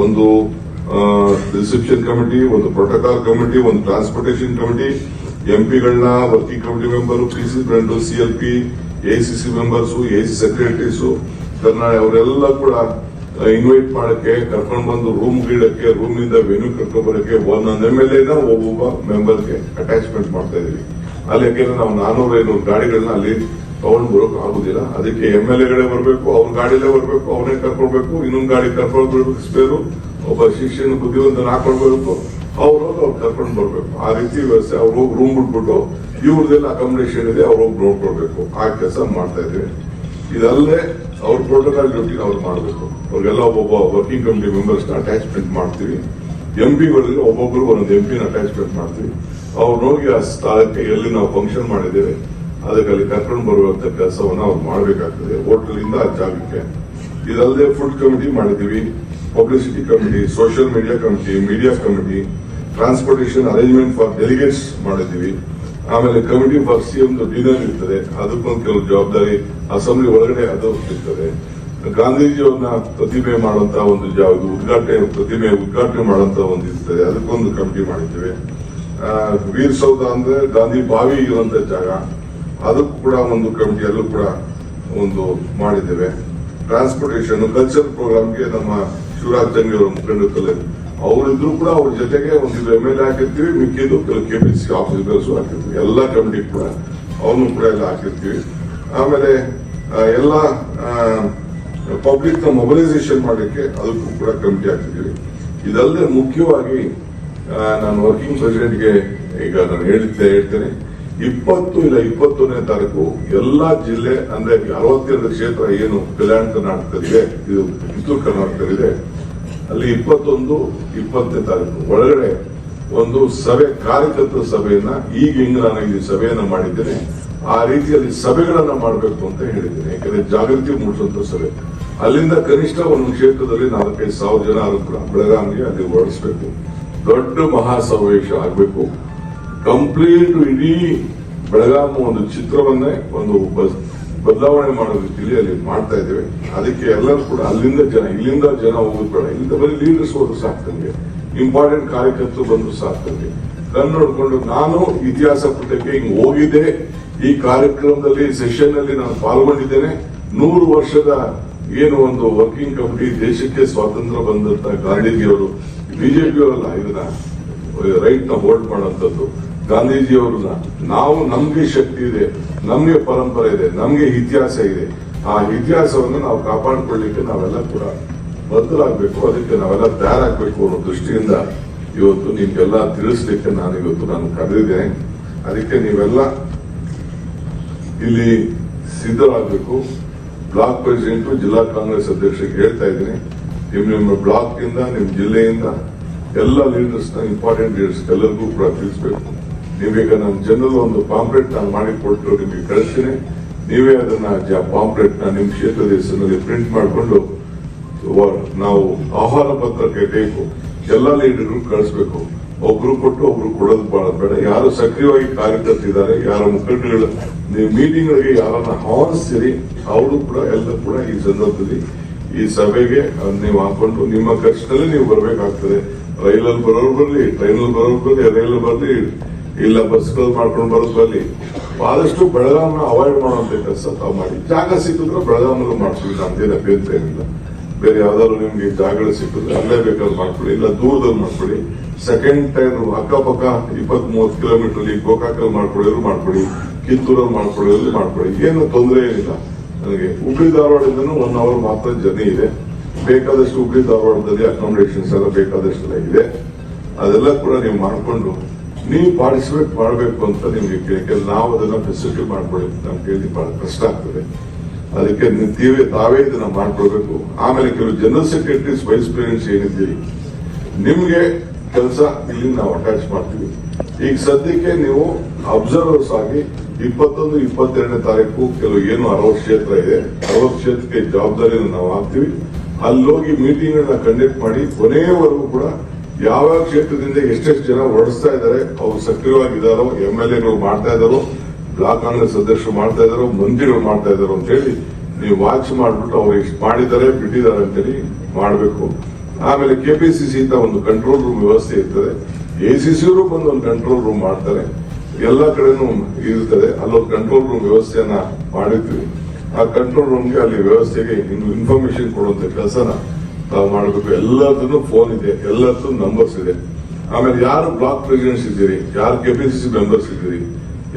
ಒಂದು reception committee ಒಂದು protocol committee ಒಂದು transportation committee ಎಂಪಿಗಳನ್ನ working committee member P C friend C L P ACC members AC secretaries Karnataka ಅವರೆಲ್ಲ ಕೂಡ invite ಮಾಡಕ್ಕೆ, ಕರ್ಕೊಂಡು ಬಂದು ರೂಮ್ ಇಡಕ್ಕೆ ರೂಮ್ ಇಂದ ವೆನ್ಯೂ ಕರ್ಕೊಂಡು ಬರಕ್ಕೆ ಒಂದೊಂದು ಎಂ ಎಲ್ ಎನ ಒಬ್ಬೊಬ್ಬ ಮೆಂಬರ್ಗೆ ಅಟ್ಯಾಚ್ಮೆಂಟ್ ಮಾಡ್ತಾ ಇದೀವಿ. ಅಲ್ಲಿ ಯಾಕೆಂದ್ರೆ ನಾವು ನಾನೂರ ಐನೂರು ಗಾಡಿಗಳನ್ನ ಅಲ್ಲಿ ತಗೊಂಡ್ ಬರೋಕ್ ಆಗುದಿಲ್ಲ. ಅದಕ್ಕೆ ಎಂ ಎಲ್ ಎಗಳೇ ಬರಬೇಕು, ಅವ್ರ ಗಾಡಿಲೇ ಬರಬೇಕು, ಅವನೇ ಕರ್ಕೊಳ್ಬೇಕು, ಇನ್ನೊಂದು ಗಾಡಿ ಕರ್ಕೊಂಡು ಒಬ್ಬ ಶಿಷ್ಯನ ಬುದ್ಧಿವಂತನ ಹಾಕೊಳ್ಬೇಕು, ಅವ್ರು ಅವ್ರು ಕರ್ಕೊಂಡು ಬರ್ಬೇಕು. ಆ ರೀತಿ ವ್ಯವಸ್ಥೆ ಅವ್ರು ಹೋಗಿ ರೂಮ್ ಬಿಟ್ಬಿಟ್ಟು ಇವ್ರದೆಲ್ಲ ಅಕಾಮಿಡೇಷನ್ ಇದೆ, ಅವ್ರು ಹೋಗಿ ನೋಡ್ಕೊಳ್ಬೇಕು. ಆ ಕೆಲಸ ಮಾಡ್ತಾ ಇದ್ವಿ. ಇದಲ್ಲದೆ ಅವ್ರ ಪ್ರೋಟೋಕಾಲ್ ಡ್ಯೂಟಿ ಅವ್ರು ಮಾಡಬೇಕು. ಅವ್ರಿಗೆಲ್ಲ ಒಬ್ಬೊಬ್ಬ ವರ್ಕಿಂಗ್ ಕಮಿಟಿ ಮೆಂಬರ್ಸ್ ಅಟ್ಯಾಚ್ಮೆಂಟ್ ಮಾಡ್ತೀವಿ. ಎಂ ಪಿಗಳಿಗೆ ಒಬ್ಬೊಬ್ರು ಒಂದೊಂದು ಎಂ ಪಿನ ಅಟ್ಯಾಚ್ಮೆಂಟ್ ಮಾಡ್ತೀವಿ. ಅವ್ರು ಹೋಗಿ ಆ ಸ್ಥಳಕ್ಕೆ ಎಲ್ಲಿ ನಾವು ಫಂಕ್ಷನ್ ಮಾಡಿದ್ದೇವೆ ಅದಕ್ಕೆ ಅಲ್ಲಿ ಕರ್ಕೊಂಡು ಬರುವಂತ ಕೆಲಸವನ್ನ ಅವ್ರು ಮಾಡಬೇಕಾಗ್ತದೆ. ಹೋಟೆಲ್ ಇಂದ ಆ ಜಾಗಕ್ಕೆ. ಇದಲ್ಲದೆ ಫುಡ್ ಕಮಿಟಿ ಮಾಡಿದೀವಿ publicity committee social media committee media committee transportation arrangement for delegates ಮಾಡಿದ್ದೀವಿ. ಆಮೇಲೆ ಕಮಿಟಿ ಫಾರ್ ಸಿಎಂ ಡಿನರ್ ಇರ್ತದೆ. ಅದಕ್ಕೊಂದು ಕೆಲವು ಜವಾಬ್ದಾರಿ ಅಸೆಂಬ್ಲಿ ಒಳಗಡೆ ಅದು ಇರ್ತದೆ. ಗಾಂಧೀಜಿಯವ್ರನ್ನ ಪ್ರತಿಮೆ ಮಾಡುವಂತ ಒಂದು ಜಾಗ, ಉದ್ಘಾಟನೆ, ಪ್ರತಿಮೆ ಉದ್ಘಾಟನೆ ಮಾಡುವಂತ ಒಂದು ಇರ್ತದೆ. ಅದಕ್ಕೊಂದು ಕಮಿಟಿ ಮಾಡಿದ್ದೇವೆ. ವೀರ್ ಸೌಧ ಅಂದ್ರೆ ಗಾಂಧಿ ಬಾವಿ ಇರುವಂತ ಜಾಗ. ಅದಕ್ಕೂ ಕೂಡ ಒಂದು ಕಮಿಟಿಯಲ್ಲೂ ಕೂಡ ಒಂದು ಮಾಡಿದ್ದೇವೆ. ಟ್ರಾನ್ಸ್ಪೋರ್ಟೇಷನ್ ಕಲ್ಚರ್ ಪ್ರೋಗ್ರಾಮ್ಗೆ ನಮ್ಮ ಶಿವರಾಜ್ ತಂಗಿ ಅವರ ಮುಖಂಡರಲ್ಲಿ ಅವರಿದ್ರು ಕೂಡ ಅವ್ರ ಜೊತೆಗೆ ಒಂದು ಎಂ ಎಲ್ ಎ ಹಾಕಿರ್ತೀವಿ, ಮಿಕ್ಕಿದ್ದು ಕೆಲವು ಆಫೀಸ್ ಗೌರ್ಸು ಹಾಕಿರ್ತೀವಿ. ಎಲ್ಲ ಕಮಿಟಿ ಕೂಡ ಅವನು ಕೂಡ ಎಲ್ಲ ಹಾಕಿರ್ತೀವಿ. ಆಮೇಲೆ ಎಲ್ಲ ಪಬ್ಲಿಕ್ನ ಮೊಬಿಲೈಸೇಷನ್ ಮಾಡಲಿಕ್ಕೆ ಅದಕ್ಕೂ ಕೂಡ ಕಮಿಟಿ ಹಾಕಿದ್ದೀವಿ. ಇದಲ್ಲದೆ ಮುಖ್ಯವಾಗಿ ನಾನು ವರ್ಕಿಂಗ್ ಪ್ರೆಸಿಡೆಂಟ್ಗೆ ಈಗ ನಾನು ಹೇಳಿದ್ದೆ ಹೇಳ್ತೇನೆ. ಇಪ್ಪತ್ತು ಇಲ್ಲ ಇಪ್ಪತ್ತೊಂದನೇ ತಾರೀಕು ಎಲ್ಲಾ ಜಿಲ್ಲೆ, ಅಂದ್ರೆ ಅರವತ್ತೆರಡು ಕ್ಷೇತ್ರ ಏನು ಕಲ್ಯಾಣ ಕರ್ನಾಟಕದಲ್ಲಿದೆ, ಇದು ಕಿತ್ತೂರು ಕರ್ನಾಟಕದಲ್ಲಿದೆ, ಅಲ್ಲಿ ಇಪ್ಪತ್ತೊಂದು, ಇಪ್ಪತ್ತನೇ ತಾರೀಕು. ಒಳಗಡೆ ಒಂದು ಸಭೆ, ಕಾರ್ಯಕರ್ತರ ಸಭೆಯನ್ನ ಈಗ ಹೆಂಗ್ ನಾನು ಈ ಸಭೆಯನ್ನ ಮಾಡಿದ್ದೇನೆ. ಆ ರೀತಿಯಲ್ಲಿ ಸಭೆಗಳನ್ನ ಮಾಡಬೇಕು ಅಂತ ಹೇಳಿದ್ದೇನೆ, ಯಾಕಂದ್ರೆ ಜಾಗೃತಿ ಮೂಡಿಸುವಂತ ಸಭೆ. ಅಲ್ಲಿಂದ ಕನಿಷ್ಠ ಒಂದು ಕ್ಷೇತ್ರದಲ್ಲಿ ನಾಲ್ಕೈದು ಸಾವಿರ ಜನ ಆದ್ರೂ ಕೂಡ ಬೆಳಗಾವಿಗೆ ಅಲ್ಲಿ ಹೊರಡಿಸಬೇಕು ದೊಡ್ಡ ಮಹಾಸಮಾವೇಶ ಆಗಬೇಕು. ಕಂಪ್ಲೀಟ್ ಇಡೀ ಬೆಳಗಾವಿ ಒಂದು ಚಿತ್ರವನ್ನೇ, ಒಂದು ಬದಲಾವಣೆ ಮಾಡೋ ರೀತಿಯಲ್ಲಿ ಅಲ್ಲಿ ಮಾಡ್ತಾ ಇದ್ದೇವೆ. ಅದಕ್ಕೆ ಎಲ್ಲರೂ ಕೂಡ ಅಲ್ಲಿಂದ ಜನ, ಇಲ್ಲಿಂದ ಜನ ಹೋಗೋದು ಬೇಡ ಇಲ್ಲಿಂದ ಬರೀ ಲೀಡರ್ಸ್ ಹೋದ್ರು ಸಾಕ್ತಂಗೆ ಇಂಪಾರ್ಟೆಂಟ್ ಕಾರ್ಯಕರ್ತರು ಬಂದ್ರು ಸಾಕ್ತಂಗೆ ನನ್ನ ನಾನು ಇತಿಹಾಸ ಪುಟಕ್ಕೆ ಹಿಂಗ್ ಹೋಗಿದ್ದೆ. ಈ ಕಾರ್ಯಕ್ರಮದಲ್ಲಿ ಸೆಷನ್ ಅಲ್ಲಿ ನಾನು ಪಾಲ್ಗೊಂಡಿದ್ದೇನೆ. ನೂರು ವರ್ಷದ ಏನು ಒಂದು ವರ್ಕಿಂಗ್ ಕಮಿಟಿ ದೇಶಕ್ಕೆ ಸ್ವಾತಂತ್ರ್ಯ ಬಂದಂತ ಗಾಂಧೀಜಿಯವರು, ಬಿಜೆಪಿಯವರಲ್ಲ, ಇದನ್ನ ರೈಟ್ನ ಹೋಲ್ಡ್ ಮಾಡುವಂತದ್ದು ಗಾಂಧೀಜಿಯವ್ರನ್ನ ನಾವು ನಮ್ಗೆ ಶಕ್ತಿ ಇದೆ, ನಮ್ಗೆ ಪರಂಪರೆ ಇದೆ, ನಮ್ಗೆ ಇತಿಹಾಸ ಇದೆ. ಆ ಇತಿಹಾಸವನ್ನು ನಾವು ಕಾಪಾಡಿಕೊಳ್ಳಿಕ್ಕೆ ನಾವೆಲ್ಲ ಕೂಡ ಬದಲಾಗಬೇಕು, ಅದಕ್ಕೆ ನಾವೆಲ್ಲ ತಯಾರಾಗಬೇಕು ಅನ್ನೋ ದೃಷ್ಟಿಯಿಂದ ಇವತ್ತು ನಿಮ್ಗೆಲ್ಲ ತಿಳಿಸ್ಲಿಕ್ಕೆ ನಾನು ಇವತ್ತು ನಾನು ಕರೆದಿದ್ದೇನೆ. ಅದಕ್ಕೆ ನೀವೆಲ್ಲ ಇಲ್ಲಿ ಸಿದ್ಧರಾಗಬೇಕು. ಬ್ಲಾಕ್ ಪ್ರೆಸಿಡೆಂಟ್, ಜಿಲ್ಲಾ ಕಾಂಗ್ರೆಸ್ ಅಧ್ಯಕ್ಷರಿಗೆ ಹೇಳ್ತಾ ಇದ್ದೀನಿ. ನಿಮ್ ನಿಮ್ಮ ಬ್ಲಾಕ್ ಇಂದ ನಿಮ್ ಜಿಲ್ಲೆಯಿಂದ ಎಲ್ಲ ಲೀಡರ್ಸ್ನ ಇಂಪಾರ್ಟೆಂಟ್ ಲೀಡರ್ಸ್ ಎಲ್ಲರಿಗೂ ಕೂಡ ತಿಳಿಸಬೇಕು. ನೀವೀಗ ನನ್ನ ಜನರಲ್ ಒಂದು ಪಾಂಪ್ಲೆಟ್ ನಾನು ಮಾಡಿ ಕೊಟ್ಟು ನಿಮಗೆ ಕಳಿಸ್ತೀನಿ. ನೀವೇ ಅದನ್ನ ಪಾಂಪ್ಲೆಟ್ನ ನಿಮ್ ಕ್ಷೇತ್ರದ ಹೆಸರಿನಲ್ಲಿ ಪ್ರಿಂಟ್ ಮಾಡಿಕೊಂಡು ನಾವು ಆಹ್ವಾನ ಪತ್ರಕ್ಕೆ ಬೇಕು. ಎಲ್ಲ ಲೀಡರ್ಗಳು ಕಳಿಸ್ಬೇಕು. ಒಬ್ರು ಕೊಟ್ಟು ಒಬ್ರು ಕೊಡೋದು ಬಹಳ ಬೇಡ. ಯಾರು ಸಕ್ರಿಯವಾಗಿ ಕಾರ್ಯಕರ್ತಿದ್ದಾರೆ ಯಾರ ಮುಖಂಡಗಳು ನೀವು ಮೀಟಿಂಗ್ಗಳಿಗೆ ಯಾರನ್ನ ಆಹ್ವಾನಿಸ್ತೀರಿ, ಅವರು ಕೂಡ ಎಲ್ಲ ಕೂಡ ಈ ಸಂದರ್ಭದಲ್ಲಿ ಈ ಸಭೆಗೆ ನೀವು ಹಾಕೊಂಡು ನಿಮ್ಮ ಖರ್ಚಿನಲ್ಲಿ ನೀವು ಬರಬೇಕಾಗ್ತದೆ. ರೈಲಲ್ಲಿ ಬರೋರು ಬರಲಿ, ಟ್ರೈನಲ್ಲಿ ಬರೋರು ಬರಲಿ, ರೈಲಲ್ಲಿ ಬರ್ಲಿ ಇಲ್ಲ ಬಸ್ಗಳು ಮಾಡ್ಕೊಂಡು ಬರೋದು ಬರಲಿ ಆದಷ್ಟು ಬೆಳಗಾವಿನ ಅವಾಯ್ಡ್ ಮಾಡುವಂತ ಕೆಲಸ ತಾವು ಮಾಡಿ. ಜಾಗ ಸಿಕ್ಕಿದ್ರೆ ಬೆಳಗಾವಲ್ಲೂ ಮಾಡ್ತೀವಿ ನಮ್ದೇನ ಬೇರೆ ಏನಿಲ್ಲ. ಬೇರೆ ಯಾವ್ದಾದ್ರು ನಿಮ್ಗೆ ಜಾಗಗಳು ಸಿಕ್ಕಿದ್ರೆ ಅಲ್ಲೇ ಬೇಕಾದ್ರೆ ಮಾಡ್ಕೊಳ್ಳಿ, ಇಲ್ಲ ದೂರದಲ್ಲಿ ಮಾಡ್ಕೊಳ್ಳಿ. ಸೆಕೆಂಡ್ ಟೈಮ್ ಅಕ್ಕಪಕ್ಕ ಇಪ್ಪತ್ ಮೂವತ್ತು ಕಿಲೋಮೀಟರ್ ಗೋಕಾಕಲ್ಲಿ ಮಾಡ್ಕೊಳ್ಳಿದ್ರು ಮಾಡ್ಕೊಳ್ಳಿ, ಕಿತ್ತೂರಲ್ಲಿ ಮಾಡ್ಕೊಳ್ಳೋರು ಮಾಡ್ಕೊಳ್ಳಿ. ಏನು ತೊಂದರೆ ಏನಿಲ್ಲ. ನನಗೆ ಹುಬ್ಳಿ ಧಾರವಾಡದಿಂದನೂ ಒನ್ ಅವರ್ ಮಾತ್ರ ಜನ ಇದೆ. ಬೇಕಾದಷ್ಟು ಹುಬ್ಳಿ ಧಾರವಾಡದಲ್ಲಿ ಅಕಾಮಿಡೇಷನ್ಸ್ ಎಲ್ಲ ಬೇಕಾದಷ್ಟು ಇದೆ. ಅದೆಲ್ಲ ಕೂಡ ನೀವು ಮಾಡಿಕೊಂಡು ನೀವು ಪಾರ್ಟಿಸಿಪೇಟ್ ಮಾಡಬೇಕು ಅಂತ ನಿಮಗೆ ಕೇಳಿಕೆ. ನಾವು ಅದನ್ನ ಫೆಸಿಲಿಟಿ ಮಾಡ್ಕೊಳ್ಳಿ ಅಂತ ಕೇಳಿ ಬಹಳ ಕಷ್ಟ ಆಗ್ತದೆ. ಅದಕ್ಕೆ ನೀವು ತಾವೇ ಇದನ್ನ ಮಾಡ್ಕೊಳ್ಬೇಕು. ಆಮೇಲೆ ಕೆಲವು ಜನರಲ್ ಸೆಕ್ರೆಟರೀಸ್ ವೈಸ್ ಪ್ರೆಸಿಡೆಂಟ್ಸ್ ಏನಿದ್ದೀರಿ, ನಿಮ್ಗೆ ಕೆಲಸ ಇಲ್ಲಿ ನಾವು ಅಟ್ಯಾಚ್ ಮಾಡ್ತೀವಿ. ಈಗ ಸದ್ಯಕ್ಕೆ ನೀವು ಅಬ್ಸರ್ವರ್ಸ್ ಆಗಿ ಇಪ್ಪತ್ತೊಂದು, ಇಪ್ಪತ್ತೆರಡನೇ ತಾರೀಕು ಕೆಲವು ಏನು ಅರವತ್ತು ಕ್ಷೇತ್ರ ಇದೆ, ಅರವತ್ತು ಕ್ಷೇತ್ರಕ್ಕೆ ಜವಾಬ್ದಾರಿಯನ್ನು ನಾವು ಹಾಕ್ತೀವಿ. ಅಲ್ಲಿ ಹೋಗಿ ಮೀಟಿಂಗ್ ಕಂಡಕ್ಟ್ ಮಾಡಿ ಕೊನೆಯವರೆಗೂ ಕೂಡ ಯಾವ್ಯಾವ ಕ್ಷೇತ್ರದಿಂದ ಎಷ್ಟೆಷ್ಟು ಜನ ಹೊರಡಿಸ್ತಾ ಇದ್ದಾರೆ, ಅವ್ರು ಸಕ್ರಿಯವಾಗಿದ್ದಾರೋ, ಎಂ ಎಲ್ ಎಗಳು ಮಾಡ್ತಾ ಇದ್ದಾರೋ, ಬ್ಲಾಕ್ ಕಾಂಗ್ರೆಸ್ ಅಧ್ಯಕ್ಷರು ಮಾಡ್ತಾ ಇದ್ದಾರೋ, ಮಂತ್ರಿಗಳು ಮಾಡ್ತಾ ಇದ್ದಾರೋ ಅಂತ ಹೇಳಿ ನೀವು ವಾಚ್ ಮಾಡ್ಬಿಟ್ಟು ಅವ್ರು ಎಷ್ಟು ಮಾಡಿದ್ದಾರೆ, ಬಿಟ್ಟಿದ್ದಾರೆ ಅಂತೇಳಿ ಮಾಡಬೇಕು. ಆಮೇಲೆ ಕೆಪಿಸಿಸಿ ಅಂತ ಒಂದು ಕಂಟ್ರೋಲ್ ರೂಮ್ ವ್ಯವಸ್ಥೆ ಇರ್ತದೆ. ಎಸಿಸಿಯವರು ಬಂದು ಒಂದು ಕಂಟ್ರೋಲ್ ರೂಮ್ ಮಾಡ್ತಾರೆ. ಎಲ್ಲ ಕಡೆನೂ ಇರ್ತದೆ. ಅಲ್ಲೊಂದು ಕಂಟ್ರೋಲ್ ರೂಮ್ ವ್ಯವಸ್ಥೆಯನ್ನ ಮಾಡಿದ್ವಿ ಆ ಕಂಟ್ರೋಲ್ ರೂಮ್ಗೆ ಅಲ್ಲಿ ವ್ಯವಸ್ಥೆಗೆ ಇನ್ನು ಇನ್ಫಾರ್ಮೇಶನ್ ಕೊಡುವಂತ ಕೆಲಸನ ತಾವು ಮಾಡಬೇಕು. ಎಲ್ಲದನ್ನು ಫೋನ್ ಇದೆ ಎಲ್ಲದ್ದು ನಂಬರ್ಸ್ ಇದೆ. ಆಮೇಲೆ ಯಾರು ಬ್ಲಾಕ್ ಪ್ರೆಸಿಡೆಂಟ್ಸ್ ಇದ್ದೀರಿ? ಯಾರು ಸಿ ಮೆಂಬರ್ಸ್ ಇದ್ದೀರಿ?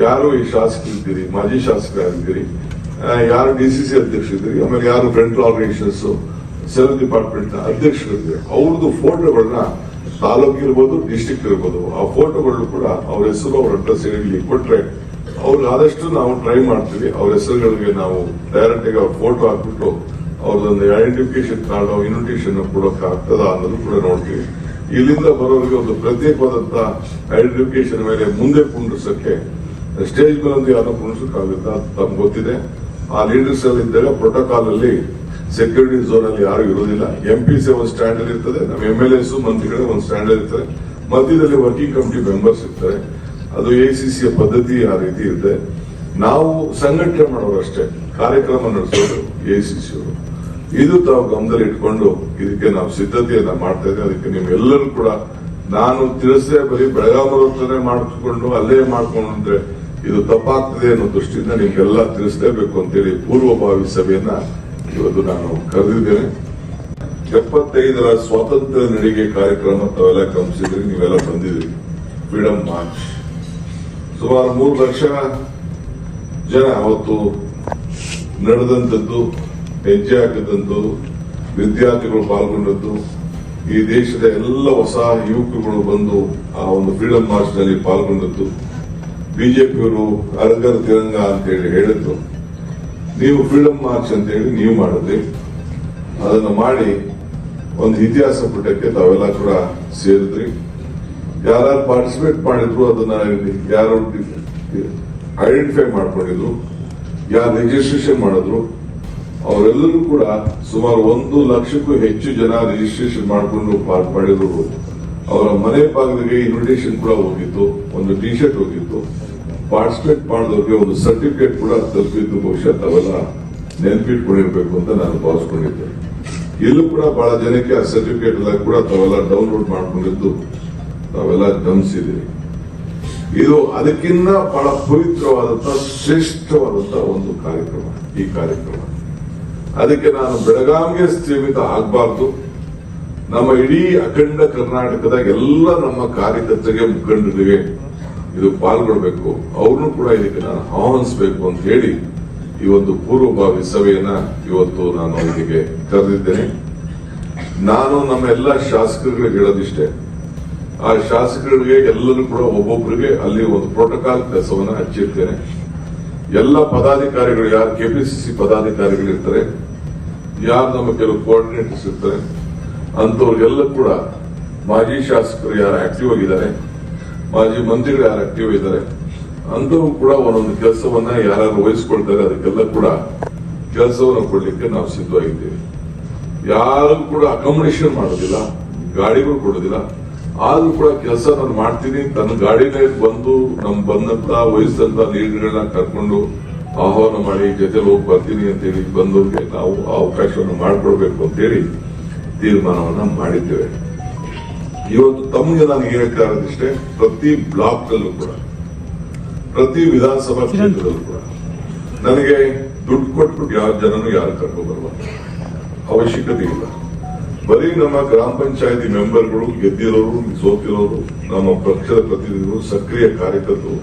ಯಾರು ಈ ಶಾಸಕರಿದ್ದೀರಿ ಮಾಜಿ ಶಾಸಕರಾಗಿದ್ದೀರಿ ಯಾರು ಅಧ್ಯಕ್ಷ ಇದ್ದೀರಿ? ಆಮೇಲೆ ಯಾರು ಫ್ರಂಟ್ ಆರ್ಗನೈಸೇಷನ್ಸ್ ಸೆಲ್ಫ್ ಡಿಪಾರ್ಟ್ಮೆಂಟ್ ಅಧ್ಯಕ್ಷರಿದ್ದೀರಿ ಅವ್ರದ್ದು ಫೋಟೋಗಳನ್ನ ತಾಲೂಕು ಇರ್ಬೋದು ಡಿಸ್ಟಿಕ್ ಇರ್ಬೋದು, ಆ ಫೋಟೋಗಳು ಕೂಡ ಅವ್ರ ಹೆಸರು, ಅವ್ರ ಅಡ್ರೆಸ್ ಇಲ್ಲಿ ಕೊಟ್ರೆ ಅವ್ರಿಗೆ ಆದಷ್ಟು ನಾವು ಟ್ರೈ ಮಾಡ್ತೀವಿ. ಅವ್ರ ಹೆಸರುಗಳಿಗೆ ನಾವು ಡೈರೆಕ್ಟ್ ಆಗಿ ಅವ್ರ ಫೋಟೋ ಹಾಕ್ಬಿಟ್ಟು ಅವ್ರದೊಂದು ಐಡೆಂಟಿಫಿಕೇಶನ್ ಕಾರ್ಡ್ ಇನ್ವಿಟೇಷನ್ ಕೊಡೋಕೆ ಆಗ್ತದ ಅನ್ನೋದು ಕೂಡ ನೋಡ್ತೀವಿ. ಇಲ್ಲಿಂದ ಬರೋರಿಗೆ ಒಂದು ಪ್ರತ್ಯೇಕವಾದಂತ ಐಡೆಂಟಿಫಿಕೇಶನ್ ಮೇಲೆ ಮುಂದೆ ಕುಂಡ್ರಿಸಕ್ಕೆ ಸ್ಟೇಜ್ ಮೇಲೆ ಒಂದು ಯಾರು ಅದು ತಮ್ಗೆ ಗೊತ್ತಿದೆ. ಆ ಲೀಡರ್ಸ್ ಅಲ್ಲಿ ಇದ್ದಾಗ ಪ್ರೋಟೋಕಾಲ್ ಅಲ್ಲಿ ಸೆಕ್ಯೂರಿಟಿ ಝೋನ್ ಅಲ್ಲಿ ಯಾರು ಇರೋದಿಲ್ಲ ಎಂ ಪಿ ಸಿ ಒಂದು ಸ್ಟ್ಯಾಂಡ್ ಇರ್ತದೆ. ನಮ್ಮ ಎಂ ಎಲ್ ಎಸ್ ಮಂತ್ರಿಗಳೇ ಒಂದು ಸ್ಟ್ಯಾಂಡ್ ಇರ್ತಾರೆ. ಮಧ್ಯದಲ್ಲಿ ವರ್ಕಿಂಗ್ ಕಮಿಟಿ ಮೆಂಬರ್ಸ್ ಇರ್ತಾರೆ. ಅದು ಎ ಸಿ ಸಿ ಪದ್ಧತಿ ಆ ರೀತಿ ಇದೆ. ನಾವು ಸಂಘಟನೆ ಮಾಡೋರು ಅಷ್ಟೇ ಕಾರ್ಯಕ್ರಮ ನಡೆಸೋದು ಸಿ ಅವರು. ಇದು ತಾವು ಗಮನದಲ್ಲಿ ಇಟ್ಕೊಂಡು ಇದಕ್ಕೆ ನಾವು ಸಿದ್ಧತೆಯನ್ನ ಮಾಡ್ತಾ ಇದ್ದೇವೆ. ಅದಕ್ಕೆ ನಿಮ್ಗೆಲ್ಲರೂ ಕೂಡ ನಾನು ತಿಳಿಸೇ ಬರೀ ಬೆಳಗಾವಿ ಮಾಡಿಕೊಂಡು ಅಲ್ಲೇ ಮಾಡ್ಕೊಂಡು ಅಂದ್ರೆ ಇದು ತಪ್ಪಾಗ್ತದೆ ಅನ್ನೋ ದೃಷ್ಟಿಯಿಂದ ನಿಮ್ಗೆಲ್ಲ ತಿಳಿಸಲೇಬೇಕು ಅಂತೇಳಿ ಪೂರ್ವಭಾವಿ ಸಭೆಯನ್ನ ಇವತ್ತು ನಾನು ಕರೆದಿದ್ದೇನೆ. ಎಪ್ಪತ್ತೈದರ ಸ್ವಾತಂತ್ರ್ಯ ನಡಿಗೆ ಕಾರ್ಯಕ್ರಮ ತಾವೆಲ್ಲ ಗಮನಿಸಿದ್ರಿ, ನೀವೆಲ್ಲ ಬಂದಿದ್ರಿ ಫ್ರೀಡಮ್ ಮಾರ್ಚ್. ಸುಮಾರು ಮೂರು ಲಕ್ಷ ಜನ ಅವತ್ತು ನಡೆದಂಥದ್ದು. ಹೆಜ್ಜೆ ಹಾಕಿದಂಥದ್ದು ವಿದ್ಯಾರ್ಥಿಗಳು ಪಾಲ್ಗೊಂಡದ್ದು, ಈ ದೇಶದ ಎಲ್ಲ ಹೊಸ ಯುವಕರುಗಳು ಬಂದು ಆ ಒಂದು ಫ್ರೀಡಂ ಮಾರ್ಚ್ನಲ್ಲಿ ಪಾಲ್ಗೊಂಡದ್ದು. ಬಿಜೆಪಿಯವರು ಅರಗರ್ ತಿರಂಗ ಅಂತೇಳಿ ಹೇಳಿದ್ರು. ನೀವು ಫ್ರೀಡಂ ಮಾರ್ಚ್ ಅಂತ ಹೇಳಿ ನೀವು ಮಾಡಿದ್ರಿ. ಅದನ್ನು ಮಾಡಿ ಒಂದು ಇತಿಹಾಸ ಪುಟಕ್ಕೆ ತಾವೆಲ್ಲ ಕೂಡ ಸೇರಿದ್ರಿ. ಯಾರು ಪಾರ್ಟಿಸಿಪೇಟ್ ಮಾಡಿದ್ರು ಅದನ್ನ ಯಾರು ಐಡೆಂಟಿಫೈ ಮಾಡ್ಕೊಂಡಿದ್ರು, ಯಾರು ರಿಜಿಸ್ಟ್ರೇಷನ್ ಮಾಡಿದ್ರು ಅವರೆಲ್ಲರೂ ಕೂಡ ಸುಮಾರು ಒಂದು ಲಕ್ಷಕ್ಕೂ ಹೆಚ್ಚು ಜನ ರಿಜಿಸ್ಟ್ರೇಷನ್ ಮಾಡಿಕೊಂಡು ಪಾಲ್ ಮಾಡಿದ್ರು ಅವರ ಮನೆ ಭಾಗದಲ್ಲಿ ಇನ್ವಿಟೇಷನ್ ಕೂಡ ಹೋಗಿತ್ತು, ಒಂದು ಟಿ ಶರ್ಟ್ ಹೋಗಿತ್ತು. ಪಾರ್ಟಿಸಿಪೇಟ್ ಮಾಡಿದವರಿಗೆ ಒಂದು ಸರ್ಟಿಫಿಕೇಟ್ ಕೂಡ ತಲುಪಿದ್ದು ಬಹುಶಃ ತಾವೆಲ್ಲ ನೆನಪಿಟ್ಕೊಂಡಿರ್ಬೇಕು ಅಂತ ನಾನು ಭಾವಿಸ್ಕೊಂಡಿದ್ದೆ. ಇಲ್ಲೂ ಕೂಡ ಬಹಳ ಜನಕ್ಕೆ ಆ ಸರ್ಟಿಫಿಕೇಟ್ ಎಲ್ಲ ಕೂಡ ತಾವೆಲ್ಲ ಡೌನ್ಲೋಡ್ ಮಾಡಿಕೊಂಡಿದ್ದು, ತಾವೆಲ್ಲ ಗಮನಿಸಿದ್ದೀರಿ. ಇದು ಅದಕ್ಕಿಂತ ಬಹಳ ಪವಿತ್ರವಾದಂತಹ ಶ್ರೇಷ್ಠವಾದಂತಹ ಒಂದು ಕಾರ್ಯಕ್ರಮ, ಈ ಕಾರ್ಯಕ್ರಮ. ಅದಕ್ಕೆ ನಾನು ಬೆಳಗಾವಿಗೆ ಸೀಮಿತ ಆಗಬಾರ್ದು. ನಮ್ಮ ಇಡೀ ಅಖಂಡ ಕರ್ನಾಟಕದ ಎಲ್ಲ ನಮ್ಮ ಕಾರ್ಯಕರ್ತರಿಗೆ ಮುಖಂಡರಿಗೆ ಇದು ಪಾಲ್ಗೊಳ್ಬೇಕು. ಅವ್ರನ್ನೂ ಕೂಡ ಇದಕ್ಕೆ ನಾನು ಆಹ್ವಾನಿಸಬೇಕು ಅಂತ ಹೇಳಿ ಈ ಒಂದು ಪೂರ್ವಭಾವಿ ಸಭೆಯನ್ನ ಇವತ್ತು ನಾನು ಇದಕ್ಕೆ ಕರೆದಿದ್ದೇನೆ. ನಾನು ನಮ್ಮ ಎಲ್ಲ ಶಾಸಕರುಗಳಿಗೆ ಹೇಳೋದಿಷ್ಟೇ. ಆ ಶಾಸಕರಿಗೆ ಎಲ್ಲರೂ ಕೂಡ ಒಬ್ಬೊಬ್ಬರಿಗೆ ಅಲ್ಲಿ ಒಂದು ಪ್ರೋಟೋಕಾಲ್ ಕೆಲಸವನ್ನ ಹಚ್ಚಿರ್ತೇನೆ. ಎಲ್ಲ ಪದಾಧಿಕಾರಿಗಳು ಯಾರು ಕೆಪಿಸಿಸಿ ಪದಾಧಿಕಾರಿಗಳು ಇರ್ತಾರೆ ಯಾರು ನಮ್ಮ ಕೆಲವು ಕೋಆರ್ಡಿನೇಟರ್ಸ್ ಇರ್ತಾರೆ ಅಂತವ್ರಿಗೆಲ್ಲ ಕೂಡ ಮಾಜಿ ಶಾಸಕರು ಯಾರು ಆಕ್ಟಿವ್ ಆಗಿದ್ದಾರೆ, ಮಾಜಿ ಮಂತ್ರಿಗಳು ಯಾರು ಆಕ್ಟಿವ್ ಇದ್ದಾರೆ ಅಂತವ್ರು ಕೂಡ ಒಂದೊಂದು ಕೆಲಸವನ್ನ ಯಾರು ವಹಿಸ್ಕೊಳ್ತಾರೆ, ಅದಕ್ಕೆಲ್ಲ ಕೂಡ ಕೆಲಸವನ್ನು ಕೊಡ್ಲಿಕ್ಕೆ ನಾವು ಸಿದ್ಧವಾಗಿದ್ದೇವೆ. ಯಾರು ಕೂಡ ಅಕಾಮಡೇಷನ್ ಮಾಡೋದಿಲ್ಲ, ಗಾಡಿಗಳು ಕೊಡೋದಿಲ್ಲ, ಆದ್ರೂ ಕೂಡ ಕೆಲಸ ನಾನು ಮಾಡ್ತೀನಿ, ತನ್ನ ಗಾಡಿನೇ ಬಂದು ನಮ್ ಬಂದಂತ ವಯಸ್ಸಂತ ಲೀಡರ್ಗಳನ್ನ ಕರ್ಕೊಂಡು ಆಹ್ವಾನ ಮಾಡಿ ಜೊತೆ ಹೋಗಿ ಬರ್ತೀನಿ ಅಂತೇಳಿ ಬಂದವ್ರಿಗೆ ನಾವು ಆ ಅವಕಾಶವನ್ನು ಮಾಡಿಕೊಡ್ಬೇಕು ಅಂತೇಳಿ ತೀರ್ಮಾನವನ್ನ ಮಾಡಿದ್ದೇವೆ. ಇವತ್ತು ತಮಗೆ ನಾನು ಹೇಳಕ್ಕಾಗದಿಷ್ಟೇ ಪ್ರತಿ ಬ್ಲಾಕ್ ಅಲ್ಲೂ ಕೂಡ ಪ್ರತಿ ವಿಧಾನಸಭಾ ಕ್ಷೇತ್ರದಲ್ಲೂ ಕೂಡ ನನಗೆ ದುಡ್ಡು ಕೊಟ್ಬಿಟ್ಟು ಯಾವ ಜನನು ಯಾರು ಕರ್ಕೊಂಡು ಅವಶ್ಯಕತೆ ಇಲ್ಲ. ಬರೀ ನಮ್ಮ ಗ್ರಾಮ ಪಂಚಾಯತಿ ಮೆಂಬರ್ಗಳು ಗೆದ್ದಿರೋರು ಸೋತಿರೋರು ನಮ್ಮ ಪಕ್ಷದ ಪ್ರತಿನಿಧಿಗಳು ಸಕ್ರಿಯ ಕಾರ್ಯಕರ್ತರು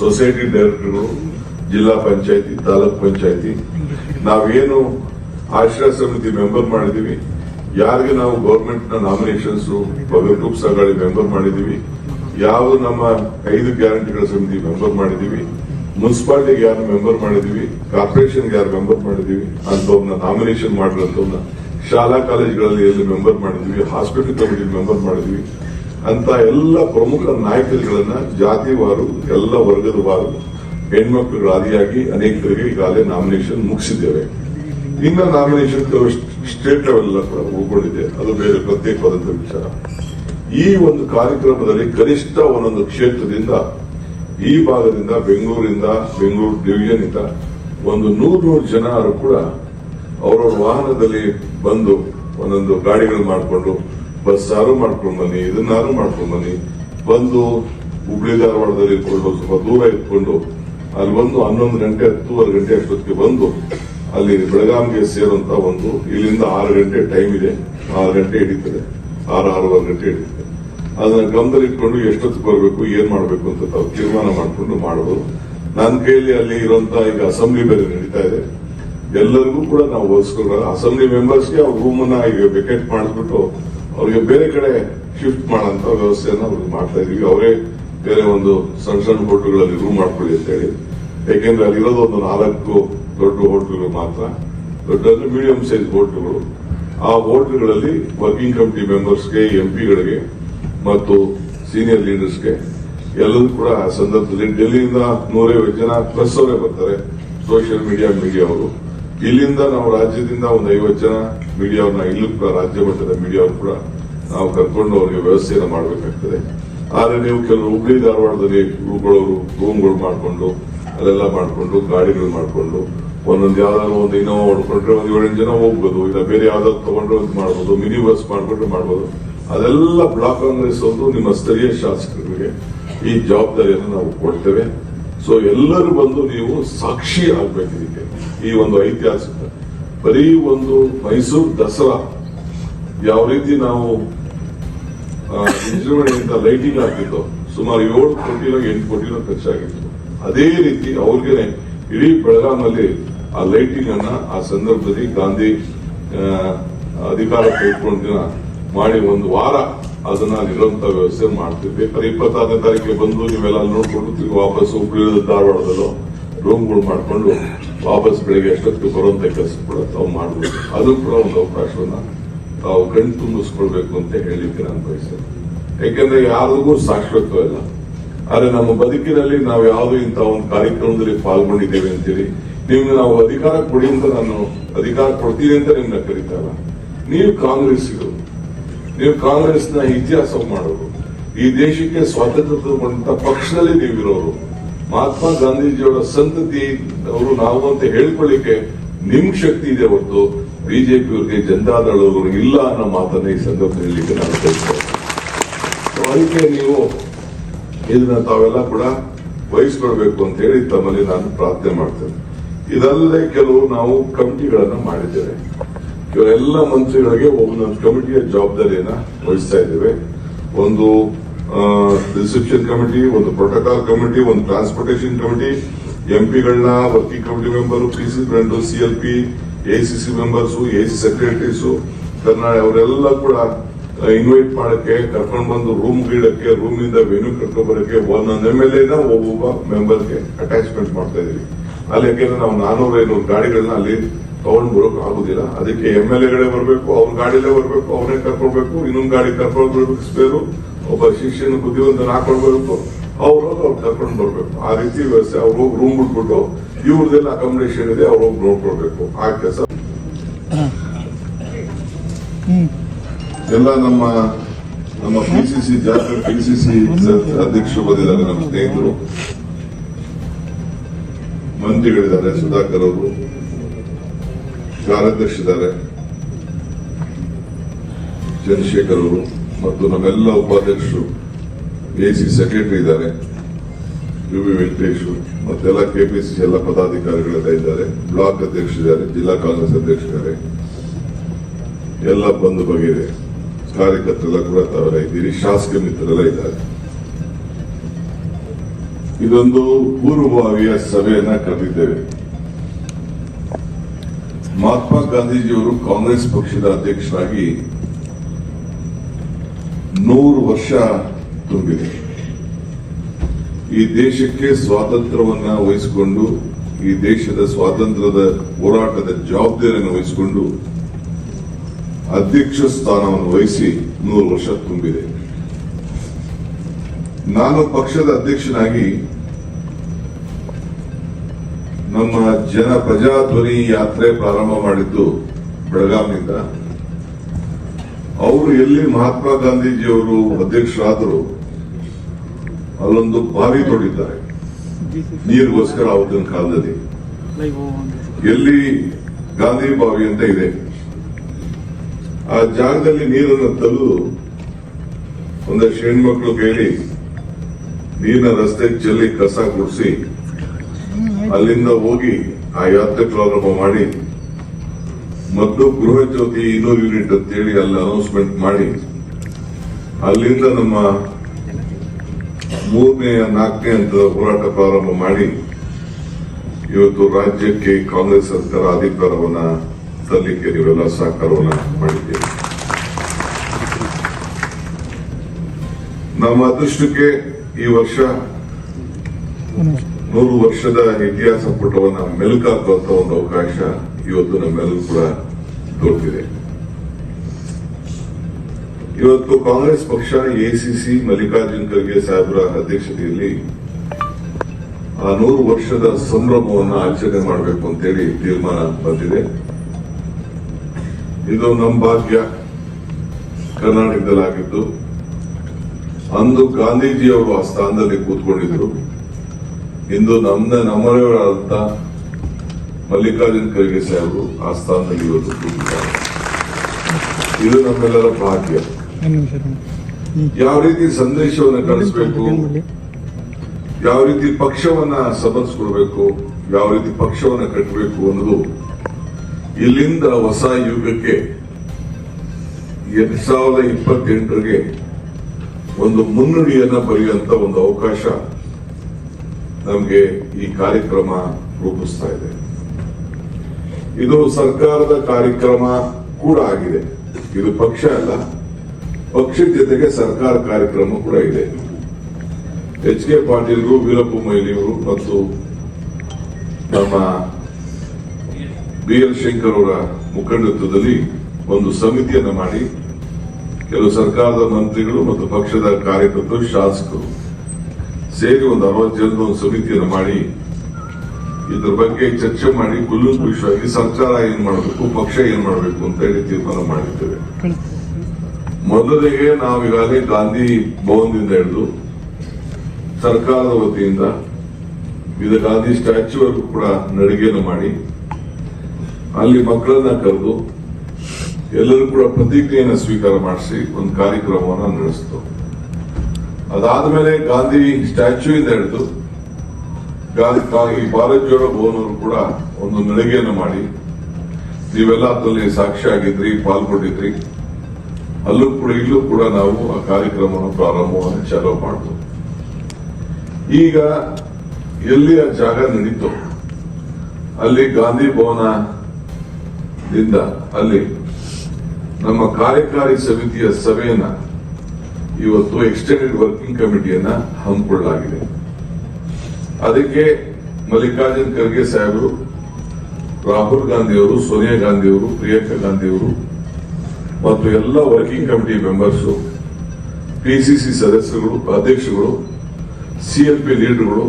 ಸೊಸೈಟಿ ಡೈರೆಕ್ಟರ್ಗಳು ಜಿಲ್ಲಾ ಪಂಚಾಯಿತಿ, ತಾಲೂಕ್ ಪಂಚಾಯಿತಿ. ನಾವೇನು ಆಶ್ರಯ ಸಮಿತಿ ಮೆಂಬರ್ ಮಾಡಿದೀವಿ ಯಾರಿಗೆ ನಾವು ಗೌರ್ಮೆಂಟ್ನ ನಾಮಿನೇಷನ್ಸ್ ಗ್ರೂಪ್ಸ್ ಸಹಕಾರಿ ಮೆಂಬರ್ ಮಾಡಿದೀವಿ ಯಾವ ನಮ್ಮ ಐದು ಗ್ಯಾರಂಟಿಗಳ ಸಮಿತಿ ಮೆಂಬರ್ ಮಾಡಿದೀವಿ ಮುನ್ಸಿಪಾಲಿಟಿಗೆ ಯಾರು ಮೆಂಬರ್ ಮಾಡಿದೀವಿ ಕಾರ್ಪೊರೇಷನ್ಗೆ ಯಾರು ಮೆಂಬರ್ ಮಾಡಿದೀವಿ ಅಂತವ್ರನ್ನ ನಾಮಿನೇಷನ್ ಮಾಡಿರೋಂಥವ್ರನ್ನ ಶಾಲಾ ಕಾಲೇಜುಗಳಲ್ಲಿ ಎಲ್ಲಿ ಮೆಂಬರ್ ಮಾಡಿದೀವಿ ಹಾಸ್ಪಿಟಲ್ ಕಮಿಟಿ ಮೆಂಬರ್ ಮಾಡಿದೀವಿ ಅಂತ ಎಲ್ಲ ಪ್ರಮುಖ ನಾಯಕರುಗಳನ್ನ ಜಾತಿವಾರು ಎಲ್ಲ ವರ್ಗದ ವಾರು. ಹೆಣ್ಮಕ್ಳು ರಾಜಿಯಾಗಿ ಅನೇಕರಿಗೆ ಈಗಾಗಲೇ ನಾಮಿನೇಷನ್ ಮುಗಿಸಿದ್ದೇವೆ. ಇನ್ನು ನಾಮಿನೇಷನ್ ಸ್ಟೇಟ್ ಲೆವೆಲ್ ಕೂಡ ಅದು ಬೇರೆ ಪ್ರತ್ಯೇಕವಾದಂತಹ ವಿಚಾರ. ಈ ಒಂದು ಕಾರ್ಯಕ್ರಮದಲ್ಲಿ ಕನಿಷ್ಠ ಒಂದೊಂದು ಕ್ಷೇತ್ರದಿಂದ ಈ ಭಾಗದಿಂದ ಬೆಂಗಳೂರಿಂದ, ಬೆಂಗಳೂರು ಡಿವಿಷನ್ ಇಂದ ಒಂದು ನೂರು ನೂರು ಜನರು ಕೂಡ ಅವರವ್ರ ವಾಹನದಲ್ಲಿ ಬಂದು ಒಂದೊಂದು ಗಾಡಿಗಳು ಮಾಡಿಕೊಂಡು ಬಸ್ಸಾರು ಮಾಡ್ಕೊಂಡು ಬನ್ನಿ, ಇದನ್ನಾರು ಮಾಡ್ಕೊಂಡು ಬನ್ನಿ, ಬಂದು ಹುಬ್ಳಿ ಧಾರವಾಡದಲ್ಲಿ ಇಟ್ಕೊಂಡು ಸ್ವಲ್ಪ ದೂರ ಇಟ್ಕೊಂಡು ಅಲ್ಲಿ ಬಂದು ಹನ್ನೊಂದು ಗಂಟೆ, ಹತ್ತೂವರೆ ಗಂಟೆ ಅಷ್ಟೊತ್ತಿಗೆ ಬಂದು ಅಲ್ಲಿ ಬೆಳಗಾವಿಗೆ ಸೇರುವಂತ ಒಂದು ಇಲ್ಲಿಂದ ಆರು ಗಂಟೆ ಟೈಮ್ ಇದೆ. ಆರು ಗಂಟೆ ಹಿಡಿತದೆ. ಆರು, ಆರೂವರೆ ಗಂಟೆ ಹಿಡಿತದೆ. ಅದನ್ನ ಗಮನದಲ್ಲಿ ಇಟ್ಕೊಂಡು ಎಷ್ಟೊತ್ತಿಗೆ ಬರಬೇಕು, ಏನ್ ಮಾಡಬೇಕು ಅಂತ ತಾವು ತೀರ್ಮಾನ ಮಾಡಿಕೊಂಡು ಮಾಡೋದು. ನನ್ನ ಕೈಯಲ್ಲಿ ಅಲ್ಲಿ ಇರುವಂತ ಈಗ ಅಸೆಂಬ್ಲಿ ಬೇರೆ ನಡೀತಾ ಇದೆ. ಎಲ್ಲರಿಗೂ ಕೂಡ ನಾವು ಓದಿಸ್ಕೊಂಡು ಅಸೆಂಬ್ಲಿ ಮೆಂಬರ್ಸ್ಗೆ ಅವ್ರ ರೂಮ್ ಅನ್ನ ಈಗ ವೆಕೆಟ್ ಮಾಡಿಸ್ಬಿಟ್ಟು ಅವ್ರಿಗೆ ಬೇರೆ ಕಡೆ ಶಿಫ್ಟ್ ಮಾಡೋಂತ ವ್ಯವಸ್ಥೆಯನ್ನು ಅವ್ರಿಗೆ ಮಾಡ್ತಾ ಇದೀವಿ. ಅವರೇ ಬೇರೆ ಒಂದು ಸಣ್ಣ ಸಣ್ಣ ಹೋಟೆಲ್ಗಳಲ್ಲಿ ರೂಮ್ ಮಾಡ್ಕೊಳ್ಳಿ ಅಂತ ಹೇಳಿ ಯಾಕೆಂದ್ರೆ ಅಲ್ಲಿರೋದು ಒಂದು ನಾಲ್ಕು ದೊಡ್ಡ ಹೋಟೆಲ್ಗಳು ಮಾತ್ರ. ದೊಡ್ಡ ಅಂದ್ರೆ ಮೀಡಿಯಂ ಸೈಜ್ ಹೋಟೆಲ್ಗಳು ಆ ಹೋಟೆಲ್ಗಳಲ್ಲಿ ವರ್ಕಿಂಗ್ ಕಮಿಟಿ ಮೆಂಬರ್ಸ್ಗೆ ಎಂಪಿಗಳಿಗೆ ಮತ್ತು ಸೀನಿಯರ್ ಲೀಡರ್ಸ್ಗೆ ಎಲ್ಲರೂ ಕೂಡ ಆ ಸಂದರ್ಭದಲ್ಲಿ ಡೆಲ್ಲಿಯಿಂದ ನೂರೈವತ್ತು ಜನ ಪ್ಲಸ್ ಅವರೇ ಬರ್ತಾರೆ ಸೋಷಿಯಲ್ ಮೀಡಿಯಾ ಮೀಡಿಯಾ ಅವರು. ಇಲ್ಲಿಂದ ನಾವು ರಾಜ್ಯದಿಂದ ಒಂದು ಐವತ್ತು ಜನ ಮೀಡಿಯಾವ್ರನ್ನ ಇಲ್ಲೂ ಕೂಡ ರಾಜ್ಯ ಮಟ್ಟದ ಮೀಡಿಯಾವ್ರು ಕೂಡ ನಾವು ಕರ್ಕೊಂಡು ಅವರಿಗೆ ವ್ಯವಸ್ಥೆಯನ್ನು ಮಾಡಬೇಕಾಗ್ತದೆ. ಆದ್ರೆ ನೀವು ಕೆಲವರು ಹುಬ್ಳಿ ಧಾರವಾಡದಲ್ಲಿ ಉಳ್ಕೊಳ್ಳೋರು ರೂಮ್ಗಳು ಮಾಡಿಕೊಂಡು, ಅದೆಲ್ಲ ಮಾಡಿಕೊಂಡು, ಗಾಡಿಗಳು ಮಾಡಿಕೊಂಡು, ಒಂದೊಂದು ಯಾವ್ದಾದ್ರು ಒಂದು ಇನೋವಾ ಹೊಡ್ಕೊಂಡ್ರೆ ಒಂದು ಏಳೆಂಟು ಜನ ಹೋಗ್ಬೋದು, ಇಲ್ಲ ಬೇರೆ ಯಾವ್ದಾದ್ರು ತಗೊಂಡ್ರೆ ಒಂದು ಮಾಡ್ಬೋದು, ಮಿನಿ ಬಸ್ ಮಾಡಿಕೊಂಡ್ರೆ ಮಾಡ್ಬೋದು. ಅದೆಲ್ಲ ಬ್ಲಾಕ್ ಕಾಂಗ್ರೆಸ್ ಒಂದು ನಿಮ್ಮ ಸ್ಥಳೀಯ ಶಾಸಕರಿಗೆ ಈ ಜವಾಬ್ದಾರಿಯನ್ನು ನಾವು ಕೊಡ್ತೇವೆ. ಸೊ ಎಲ್ಲರೂ ಬಂದು ನೀವು ಸಾಕ್ಷಿ ಆಗ್ಬೇಕು ಇದಕ್ಕೆ. ಈ ಒಂದು ಐತಿಹಾಸಿಕ. ಬರೀ ಒಂದು ಮೈಸೂರು ದಸರಾ, ಯಾವ ರೀತಿ ನಾವು ವಿಜೃಂಭಣೆಯಿಂದ ಲೈಟಿಂಗ್ ಆಗ್ತಿತ್ತು. ಸುಮಾರು ಏಳು ಕೋಟಿನೋ ಎಂಟು ಕೋಟಿನೋ ಖರ್ಚಾಗಿತ್ತು. ಅದೇ ರೀತಿ ಅವ್ರಿಗೆ ಇಡೀ ಬೆಳಗಾಮಲ್ಲಿ ಆ ಲೈಟಿಂಗ್ ಅನ್ನ ಆ ಸಂದರ್ಭದಲ್ಲಿ ಗಾಂಧಿ ಅಧಿಕಾರ ಕೈಗೊಂಡ ದಿನ ಮಾಡಿ ಒಂದು ವಾರ ಅದನ್ನ ನಿರಂತರ ವ್ಯವಸ್ಥೆ ಮಾಡ್ತಿದ್ವಿ. ಬೇಕಾದ್ರೆ ಇಪ್ಪತ್ತಾರನೇ ತಾರೀಕಿಗೆ ಬಂದು ನೀವೆಲ್ಲ ನೋಡ್ಕೊಂಡು ತಿರುಗಿ ವಾಪಸ್ ಹುಬ್ಳಿ ಧಾರವಾಡದಲ್ಲೋ ರೂಮ್ಗಳು ಮಾಡ್ಕೊಂಡು ವಾಪಸ್ ಬೆಳಿಗ್ಗೆ ಅಷ್ಟೊತ್ತಿಗೆ ಬರುವಂತ ಕೆಲಸ ಕೂಡ ತಾವು ಮಾಡಬಹುದು ಅದು ಕೂಡ ಒಂದು ಅವಕಾಶವನ್ನ ತಾವು ಕಣ್ ತುಂಬಿಸ್ಕೊಳ್ಬೇಕು ಅಂತ ಹೇಳಲಿಕ್ಕೆ ನಾನು ಬಯಸ್ತೇನೆ. ಯಾಕೆಂದ್ರೆ ಯಾರಿಗೂ ಶಾಶ್ವತವಿಲ್ಲ ಆದ್ರೆ ನಮ್ಮ ಬದುಕಿನಲ್ಲಿ ನಾವು ಯಾವುದು ಇಂಥ ಒಂದು ಕಾರ್ಯಕ್ರಮದಲ್ಲಿ ಪಾಲ್ಗೊಂಡಿದ್ದೇವೆ ಅಂತೇಳಿ ನಿಮ್ಗೆ ನಾವು ಅಧಿಕಾರ ಕೊಡಿ ಅಂತ ನಾನು ಅಧಿಕಾರ ಕೊಡ್ತೀನಿ ಅಂತ ನಿಮ್ನ ಕರೀತಲ್ಲ ನೀವು ಕಾಂಗ್ರೆಸ್ಸಿಗರು. ನೀವು ಕಾಂಗ್ರೆಸ್ನ ಇತಿಹಾಸ ಮಾಡೋರು. ಈ ದೇಶಕ್ಕೆ ಸ್ವಾತಂತ್ರ್ಯ ತಗೊಂಡ ಪಕ್ಷದಲ್ಲಿ ನೀವಿರೋರು. ಮಹಾತ್ಮ ಗಾಂಧೀಜಿಯವರ ಸಂತತಿ ಅವರು ನಾವು ಅಂತ ಹೇಳ್ಕೊಳ್ಳಿಕ್ಕೆ ನಿಮ್ ಶಕ್ತಿ ಇದೆ ಹೊರತು ಬಿಜೆಪಿಯವರಿಗೆ ಜನತಾದಳವರು ಇಲ್ಲ ಅನ್ನೋ ಮಾತನ್ನ ಈ ಸಂದರ್ಭದಲ್ಲಿ ನಾನು ತಿಳಿಸ್ತೇನೆ ಅದಕ್ಕೆ ನೀವು ಇದನ್ನ ತಾವೆಲ್ಲ ಕೂಡ ವಹಿಸ್ಕೊಳ್ಬೇಕು ಅಂತ ಹೇಳಿ ತಮ್ಮಲ್ಲಿ ನಾನು ಪ್ರಾರ್ಥನೆ ಮಾಡ್ತೇನೆ. ಇದಲ್ಲದೆ ಕೆಲವು ನಾವು ಕಮಿಟಿಗಳನ್ನ ಮಾಡಿದ್ದೇವೆ. ಇವರೆಲ್ಲ ಮಂತ್ರಿಗಳಿಗೆ ಒಂದೊಂದು ಕಮಿಟಿಯ ಜವಾಬ್ದಾರಿಯನ್ನ ವಹಿಸ್ತಾ ಇದ್ದೇವೆ. ಒಂದು ರಿಸೆಪ್ಷನ್ ಕಮಿಟಿ, ಒಂದು ಪ್ರೋಟೋಕಾಲ್ ಕಮಿಟಿ, ಒಂದು transportation committee ಎಂಪಿಗಳನ್ನ working committee member, P C L C L C members A C secretaries Karnataka ಅವರೆಲ್ಲ ಕೂಡ ಇನ್ವೈಟ್ ಮಾಡಕ್ಕೆ ಕರ್ಕೊಂಡು ಬಂದು ರೂಮ್ ಗೀಡಕ್ಕೆ ರೂಮ್ ಇಂದ ವೆನ್ಯೂ ಕರ್ಕೊಂಡು ಬರಕ್ಕೆ ಒಂದೊಂದು ಎಂ ಎಲ್ ಎನ ಒಬ್ಬೊಬ್ಬ ಮೆಂಬರ್ಗೆ ಅಟ್ಯಾಚ್ಮೆಂಟ್ ಮಾಡ್ತಾ ಇದೀವಿ ಅಲ್ಲಿ ಯಾಕೆಂದ್ರೆ ನಾವು ನಾನೂರ ಐನೂರು ಗಾಡಿಗಳನ್ನ ಅಲ್ಲಿ ತಗೊಂಡ್ ಬರೋಕ್ ಆಗುದಿಲ್ಲ. ಅದಕ್ಕೆ ಎಂ ಎಲ್ ಎಗಳೇ ಬರಬೇಕು, ಅವ್ರ ಗಾಡಿಲೇ ಬರಬೇಕು, ಅವರೇ ಕರ್ಕೊಳ್ಬೇಕು, ಇನ್ನೊಂದು ಗಾಡಿ ಕರ್ಕೊಂಡು ಬರ್ಬೇಕು ಸ್ಪೇರು, ಒಬ್ಬ ಶಿಷ್ಯನ ಬುದ್ಧಿವಂತನ ಹಾಕೊಳ್ಬೇಕು. ಅವ್ರು ಅವ್ರು ಕರ್ಕೊಂಡು ಬರ್ಬೇಕು. ಆ ರೀತಿ ವ್ಯವಸ್ಥೆ ಅವ್ರು ಹೋಗಿ ರೂಮ್ ಬಿಟ್ಬಿಟ್ಟು ಇವ್ರದೆಲ್ಲ ಅಕಾಮಿಡೇಷನ್ ಇದೆ, ಅವ್ರು ಹೋಗಿ ನೋಡ್ಕೊಳ್ಬೇಕು. ಆ ಕೆಲಸ. ಎಲ್ಲ ನಮ್ಮ ನಮ್ಮ ಪಿಸಿಸಿ ಜಾತ್ರೆ ಸಿ ಅಧ್ಯಕ್ಷರು ಬಂದಿದ್ದಾರೆ, ನಮ್ಮ ಸ್ನೇಹಿತರು. ಮಂತ್ರಿಗಳಿದ್ದಾರೆ, ಸುಧಾಕರ್ ಅವರು. ಕಾರ್ಯದರ್ಶಿದ್ದಾರೆ. ಚಂದ್ರಶೇಖರ್ ಅವರು ಮತ್ತು ನಮ್ಮೆಲ್ಲ ಉಪಾಧ್ಯಕ್ಷರು. ಎಸಿ ಸೆಕ್ರೆಟರಿ ಇದ್ದಾರೆ. ಯು ವಿ ವೆಂಕಟೇಶ್ ಮತ್ತೆಲ್ಲ ಕೆಪಿಸಿಸಿ ಎಲ್ಲ ಪದಾಧಿಕಾರಿಗಳೆಲ್ಲ ಇದ್ದಾರೆ. ಬ್ಲಾಕ್ ಅಧ್ಯಕ್ಷರಿದ್ದಾರೆ ಜಿಲ್ಲಾ ಕಾಂಗ್ರೆಸ್ ಅಧ್ಯಕ್ಷರಿದ್ದಾರೆ ಎಲ್ಲ ಬಂದು ಬಗೆಯಿದೆ. ಕಾರ್ಯಕರ್ತರೆಲ್ಲ ಕೂಡ ತಾವೆಲ್ಲ ಇದ್ದೀರಿ. ಶಾಸಕ ಮಿತ್ರರೆಲ್ಲ ಇದ್ದಾರೆ. ಇದೊಂದು ಪೂರ್ವಭಾವಿಯ ಸಭೆಯನ್ನ ಕರೆದಿದ್ದೇವೆ. ಮಹಾತ್ಮ ಗಾಂಧೀಜಿಯವರು ಕಾಂಗ್ರೆಸ್ ಪಕ್ಷದ ಅಧ್ಯಕ್ಷರಾಗಿ ನೂರು ವರ್ಷ ತುಂಬಿದೆ. ಈ ದೇಶಕ್ಕೆ ಸ್ವಾತಂತ್ರ್ಯವನ್ನ ವಹಿಸಿಕೊಂಡು, ಈ ದೇಶದ ಸ್ವಾತಂತ್ರ್ಯದ ಹೋರಾಟದ ಜವಾಬ್ದಾರಿಯನ್ನು ವಹಿಸಿಕೊಂಡು, ಅಧ್ಯಕ್ಷ ಸ್ಥಾನವನ್ನು ವಹಿಸಿ ನೂರು ವರ್ಷ ತುಂಬಿದೆ. ನಾನು ಪಕ್ಷದ ಅಧ್ಯಕ್ಷನಾಗಿ ನಮ್ಮ ಜನ ಪ್ರಜಾಧ್ವನಿ ಯಾತ್ರೆ ಪ್ರಾರಂಭ ಮಾಡಿದ್ದು ಬೆಳಗಾವಿನಿಂದ ಅವರು ಎಲ್ಲಿ ಮಹಾತ್ಮ ಗಾಂಧೀಜಿಯವರು ಅಧ್ಯಕ್ಷರಾದರು ಅಲ್ಲೊಂದು ಬಾವಿ ತೋಡಿದ್ದಾರೆ ನೀರಿಗೋಸ್ಕರ ಅವತ್ತಿನ ಕಾಲದಲ್ಲಿ. ಎಲ್ಲಿ ಗಾಂಧಿ ಬಾವಿ ಅಂತ ಇದೆ. ಆ ಜಾಗದಲ್ಲಿ ನೀರನ್ನು ತಲು ಒಂದಷ್ಟು ಹೆಣ್ಮಕ್ಳು ಕೇಳಿ ನೀರಿನ ರಸ್ತೆ ಚೆಲ್ಲಿ ಕಸ ಗುಡಿಸಿ ಅಲ್ಲಿಂದ ಹೋಗಿ ಆ ಯಾತ್ರೆ ಪ್ರಾರಂಭ ಮಾಡಿ ಮತ್ತು ಗೃಹ ಜ್ಯೋತಿ ಇನ್ನೂರು ಯೂನಿಟ್ ಅಂತೇಳಿ ಅಲ್ಲಿ ಅನೌನ್ಸ್ಮೆಂಟ್ ಮಾಡಿ ಅಲ್ಲಿಂದ ನಮ್ಮ ಮೂರನೇ ನಾಲ್ಕನೇ ಹಂತದ ಹೋರಾಟ ಪ್ರಾರಂಭ ಮಾಡಿ ಇವತ್ತು ರಾಜ್ಯಕ್ಕೆ ಕಾಂಗ್ರೆಸ್ ಸರ್ಕಾರ ಅಧಿಕಾರವನ್ನ ತರಲಿಕ್ಕೆ ನೀವೆಲ್ಲ ಸಹಕಾರವನ್ನ ಮಾಡಿದ್ದೇವೆ. ನಮ್ಮ ಅದೃಷ್ಟಕ್ಕೆ ಈ ವರ್ಷ ನೂರು ವರ್ಷದ ಇತಿಹಾಸ ಪುಟವನ್ನ ಮೆಲುಕಾಕುವಂತ ಒಂದು ಅವಕಾಶ ಇವತ್ತು ನಮ್ಮೆಲ್ಲರೂ ಕೂಡ ದೊರೆತಿದೆ. ಇವತ್ತು ಕಾಂಗ್ರೆಸ್ ಪಕ್ಷ ಎಸಿಸಿ ಮಲ್ಲಿಕಾರ್ಜುನ್ ಖರ್ಗೆ ಸಾಹೇಬರ ಅಧ್ಯಕ್ಷತೆಯಲ್ಲಿ ಆ ನೂರು ವರ್ಷದ ಸಂಭ್ರಮವನ್ನು ಆಚರಣೆ ಮಾಡಬೇಕು ಅಂತೇಳಿ ತೀರ್ಮಾನ ಬಂದಿದೆ. ಇದು ನಮ್ಮ ಭಾಗ್ಯ. ಕರ್ನಾಟಕದಲ್ಲಾಗಿದ್ದು ಅಂದು ಗಾಂಧೀಜಿಯವರು ಆ ಸ್ಥಾನದಲ್ಲಿ ಕೂತ್ಕೊಂಡಿದ್ರು. ಇಂದು ನಮ್ಮ ನಮ್ಮನೆಯವರಾದಂತ ಮಲ್ಲಿಕಾರ್ಜುನ್ ಖರ್ಗೆ ಸಾಹೇಬರು ಆ ಸ್ಥಾನದಲ್ಲಿ ಇವತ್ತು ಕೂತಿದ್ದಾರೆ. ಇದು ನಮ್ಮೆಲ್ಲರ ಭಾಗ್ಯ. ಯಾವ ರೀತಿ ಸಂದೇಶವನ್ನು ಕಳಿಸ್ಬೇಕು? ಯಾವ ರೀತಿ ಪಕ್ಷವನ್ನ ಸಬಲಿಸ್ಕೊಡ್ಬೇಕು ಯಾವ ರೀತಿ ಪಕ್ಷವನ್ನ ಕಟ್ಟಬೇಕು ಅನ್ನೋದು ಇಲ್ಲಿಂದ ಹೊಸ ಯುಗಕ್ಕೆ ಎರಡ್ ಸಾವಿರದ ಇಪ್ಪತ್ತೆಂಟರಿಗೆ ಒಂದು ಮುನ್ನುಡಿಯನ್ನ ಬರೆಯುವಂತ ಒಂದು ಅವಕಾಶ ನಮಗೆ ಈ ಕಾರ್ಯಕ್ರಮ ರೂಪಿಸ್ತಾ ಇದೆ. ಇದು ಸರ್ಕಾರದ ಕಾರ್ಯಕ್ರಮ ಕೂಡ ಆಗಿದೆ. ಇದು ಪಕ್ಷ ಅಲ್ಲ. ಪಕ್ಷದ ಜೊತೆಗೆ ಸರ್ಕಾರ ಕಾರ್ಯಕ್ರಮ ಕೂಡ ಇದೆ. ಎಚ್ ಕೆ ಪಾಟೀಲ್ಗೂ ವೀರಪ್ಪ ಮೊಯ್ಲಿಯವರು ಮತ್ತು ನಮ್ಮ ಬಿ ಎಲ್ ಶಂಕರ್ ಅವರ ಮುಖಂಡತ್ವದಲ್ಲಿ ಒಂದು ಸಮಿತಿಯನ್ನು ಮಾಡಿ ಕೆಲವು ಸರ್ಕಾರದ ಮಂತ್ರಿಗಳು ಮತ್ತು ಪಕ್ಷದ ಕಾರ್ಯಕರ್ತರು, ಶಾಸಕರು ಸೇರಿ ಒಂದು ಅರವತ್ತು ಜನದ ಒಂದು ಸಮಿತಿಯನ್ನು ಮಾಡಿ ಇದ್ರ ಬಗ್ಗೆ ಚರ್ಚೆ ಮಾಡಿ ಕುಲ್ಲುಂಕುಷವಾಗಿ ಸರ್ಕಾರ ಏನ್ ಮಾಡಬೇಕು, ಪಕ್ಷ ಏನ್ ಮಾಡಬೇಕು ಅಂತ ಹೇಳಿ ತೀರ್ಮಾನ ಮಾಡಿದ್ದೇವೆ. ಮೊದಲಿಗೆ ನಾವು ಈಗಾಗಲೇ ಗಾಂಧಿ ಭವನದಿಂದ ಹಿಡಿದು ಸರ್ಕಾರದ ವತಿಯಿಂದ ಇದು ಗಾಂಧಿ ಸ್ಟ್ಯಾಚ್ಯೂವರೆಗೂ ಕೂಡ ನಡಿಗೆಯನ್ನು ಮಾಡಿ ಅಲ್ಲಿ ಮಕ್ಕಳನ್ನ ಕರೆದು ಎಲ್ಲರೂ ಕೂಡ ಪ್ರತಿಜ್ಞೆಯನ್ನು ಸ್ವೀಕಾರ ಮಾಡಿಸಿ ಒಂದು ಕಾರ್ಯಕ್ರಮವನ್ನು ನಡೆಸಿತು. ಅದಾದ ಮೇಲೆ ಗಾಂಧಿ ಸ್ಟ್ಯಾಚ್ಯೂ ಇಂದ ಹಿಡಿದು ಗಾಂಧಿ ಭಾರತ್ ಜೋಡೋ ಭವನವರು ಕೂಡ ಒಂದು ನಡಿಗೆಯನ್ನು ಮಾಡಿ ನೀವೆಲ್ಲ ಅದರಲ್ಲಿ ಸಾಕ್ಷಿಯಾಗಿದ್ರಿ, ಪಾಲ್ಗೊಂಡಿದ್ರಿ. ಅಲ್ಲೂ ಕೂಡ ಇಲ್ಲೂ ಕೂಡ ನಾವು ಆ ಕಾರ್ಯಕ್ರಮವನ್ನು ಪ್ರಾರಂಭವನ್ನು ಚಾಲೂ ಮಾಡಿದ್ವು ಈಗ ಎಲ್ಲಿ ಆ ಜಾಗ ನಡೀತು, ಅಲ್ಲಿ ಗಾಂಧಿ ಭವನದಿಂದ ಅಲ್ಲಿ ನಮ್ಮ ಕಾರ್ಯಕಾರಿ ಸಮಿತಿಯ ಸಭೆಯನ್ನ ಇವತ್ತು ಎಕ್ಸ್ಟೆಂಡೆಡ್ ವರ್ಕಿಂಗ್ ಕಮಿಟಿಯನ್ನ ಹಮ್ಮಿಕೊಳ್ಳಲಾಗಿದೆ. ಅದಕ್ಕೆ ಮಲ್ಲಿಕಾರ್ಜುನ್ ಖರ್ಗೆ ಸಾಹೇಬರು, ರಾಹುಲ್ ಗಾಂಧಿಯವರು, ಸೋನಿಯಾ ಗಾಂಧಿಯವರು, ಪ್ರಿಯಾಂಕಾ ಗಾಂಧಿಯವರು ಮತ್ತು ಎಲ್ಲ ವರ್ಕಿಂಗ್ ಕಮಿಟಿ ಮೆಂಬರ್ಸ್ ಪಿಸಿಸಿ ಸದಸ್ಯರುಗಳು, ಅಧ್ಯಕ್ಷರುಗಳು ಪಿ ಲೀಡರ್ಗಳು,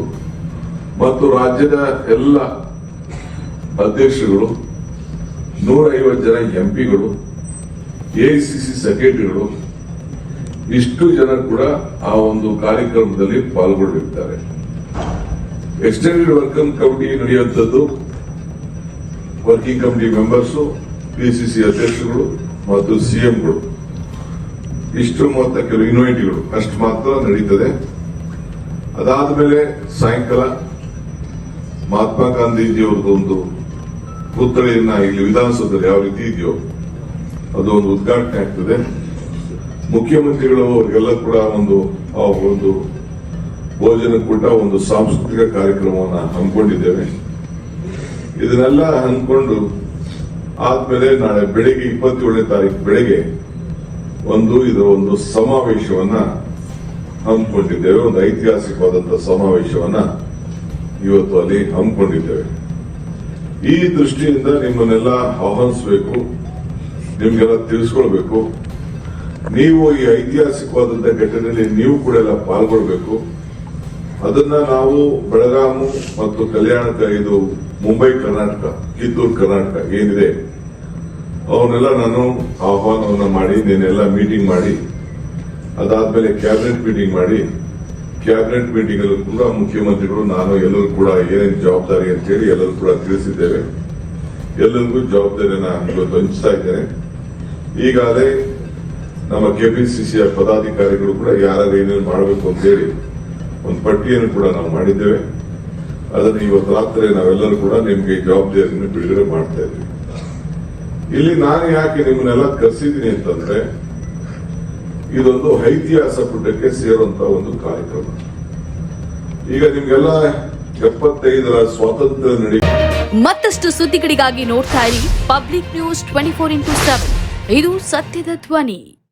ಮತ್ತು ರಾಜ್ಯದ ಎಲ್ಲ ಅಧ್ಯಕ್ಷರುಗಳು, ನೂರ ಐವತ್ತು ಜನ ಎಂಪಿಗಳು ಎಐಸಿಸಿ ಸೆಕ್ರೆಟರಿಗಳು ಇಷ್ಟು ಜನ ಕೂಡ ಆ ಒಂದು ಕಾರ್ಯಕ್ರಮದಲ್ಲಿ ಪಾಲ್ಗೊಂಡಿರ್ತಾರೆ. ಎಕ್ಸ್ಟೆಂಡೆಡ್ ವರ್ಕಿಂಗ್ ಕಮಿಟಿ ನಡೆಯುವಂಥದ್ದು ವರ್ಕಿಂಗ್ ಕಮಿಟಿ ಮೆಂಬರ್ಸ್ ಪಿಸಿಸಿ ಅಧ್ಯಕ್ಷರುಗಳು ಮತ್ತು ಸಿಎಂಗಳು ಇಷ್ಟು ಮೊತ್ತ ಕೆಲವು ಯುನಿವರ್ಸಿಟಿಗಳು ಅಷ್ಟು ಮಾತ್ರ ನಡೀತದೆ. ಅದಾದ ಮೇಲೆ ಸಾಯಂಕಾಲ ಮಹಾತ್ಮ ಗಾಂಧೀಜಿ ಅವ್ರದ್ದು ಒಂದು ಪುತ್ಥಳಿಯನ್ನ ಇಲ್ಲಿ ವಿಧಾನಸೌಧದಲ್ಲಿ ಯಾವ ರೀತಿ ಇದೆಯೋ, ಅದು ಒಂದು ಉದ್ಘಾಟನೆ ಆಗ್ತದೆ. ಮುಖ್ಯಮಂತ್ರಿಗಳು ಅವರಿಗೆಲ್ಲ ಕೂಡ ಒಂದು ಒಂದು ಭೋಜನ ಕೂಟ, ಒಂದು ಸಾಂಸ್ಕೃತಿಕ ಕಾರ್ಯಕ್ರಮವನ್ನು ಹಮ್ಮಿಕೊಂಡಿದ್ದೇವೆ. ಇದನ್ನೆಲ್ಲ ಹಮ್ಮಿಕೊಂಡು ಆದ್ಮೇಲೆ ನಾಳೆ ಬೆಳಿಗ್ಗೆ ಇಪ್ಪತ್ತೇಳನೇ ತಾರೀಕು ಬೆಳಿಗ್ಗೆ ಒಂದು ಇದರ ಒಂದು ಸಮಾವೇಶವನ್ನ ಹಮ್ಮಿಕೊಂಡಿದ್ದೇವೆ, ಒಂದು ಐತಿಹಾಸಿಕವಾದಂತಹ ಸಮಾವೇಶವನ್ನ ಇವತ್ತು ಅಲ್ಲಿ ಹಮ್ಮಿಕೊಂಡಿದ್ದೇವೆ. ಈ ದೃಷ್ಟಿಯಿಂದ ನಿಮ್ಮನ್ನೆಲ್ಲ ಆಹ್ವಾನಿಸಬೇಕು, ನಿಮ್ಗೆಲ್ಲ ತಿಳಿಸ್ಕೊಳ್ಬೇಕು. ನೀವು ಈ ಐತಿಹಾಸಿಕವಾದಂತಹ ಘಟನೆಯಲ್ಲಿ ನೀವು ಕೂಡ ಎಲ್ಲ ಪಾಲ್ಗೊಳ್ಬೇಕು. ಅದನ್ನ ನಾವು ಬೆಳಗಾಮು ಮತ್ತು ಕಲ್ಯಾಣ ಇದು ಮುಂಬೈ, ಕರ್ನಾಟಕ, ಕಿತ್ತೂರು, ಕರ್ನಾಟಕ ಏನಿದೆ ಅವನ್ನೆಲ್ಲ ನಾನು ಆಹ್ವಾನವನ್ನು ಮಾಡಿ ನೀನೆಲ್ಲ ಮೀಟಿಂಗ್ ಮಾಡಿ, ಅದಾದ್ಮೇಲೆ ಕ್ಯಾಬಿನೆಟ್ ಮೀಟಿಂಗ್ ಮಾಡಿ ಕ್ಯಾಬಿನೆಟ್ ಮೀಟಿಂಗ್ ಅಲ್ಲೂ ಕೂಡ ಮುಖ್ಯಮಂತ್ರಿಗಳು, ನಾನು, ಎಲ್ಲರೂ ಕೂಡ ಏನೇನು ಜವಾಬ್ದಾರಿ ಅಂತ ಹೇಳಿ ಎಲ್ಲರೂ ಕೂಡ ತಿಳಿಸಿದ್ದೇವೆ. ಎಲ್ಲರಿಗೂ ಜವಾಬ್ದಾರಿಯನ್ನ ಇವತ್ತು ಹಂಚ್ತಾ ಇದ್ದೇನೆ. ಈಗಾಗಲೇ ನಮ್ಮ ಕೆಪಿಸಿಸಿಯ ಪದಾಧಿಕಾರಿಗಳು ಕೂಡ ಯಾರು ಏನೇನು ಮಾಡಬೇಕು ಅಂತೇಳಿ ಒಂದು ಪಟ್ಟಿಯನ್ನು ಕೂಡ ನಾವು ಮಾಡಿದ್ದೇವೆ. ಅದನ್ನು ಇವತ್ತು ರಾತ್ರಿ ನಾವೆಲ್ಲರೂ ಕೂಡ ನಿಮಗೆ ಜವಾಬ್ದಾರಿಯನ್ನು ಬಿಡುಗಡೆ ಮಾಡ್ತಾ ಇದ್ವಿ ಇಲ್ಲಿ ನಾನು ಯಾಕೆ ನಿಮ್ಮನ್ನೆಲ್ಲ ಕರೆಸಿದ್ದೀನಿ ಅಂತಂದ್ರೆ, ಇದೊಂದು ಐತಿಹಾಸ ಪುಟಕ್ಕೆ ಸೇರುವಂತ ಒಂದು ಕಾರ್ಯಕ್ರಮ. ಈಗ ನಿಮ್ಗೆಲ್ಲ ಎಪ್ಪತ್ತೈದರ ಸ್ವಾತಂತ್ರ್ಯ ನಡೆ ಮತ್ತಷ್ಟು ಸುದ್ದಿಗಳಿಗಾಗಿ ನೋಡ್ತಾ ಇರಿ public news twenty four into seven. ಇದು ಸತ್ಯದ ಧ್ವನಿ.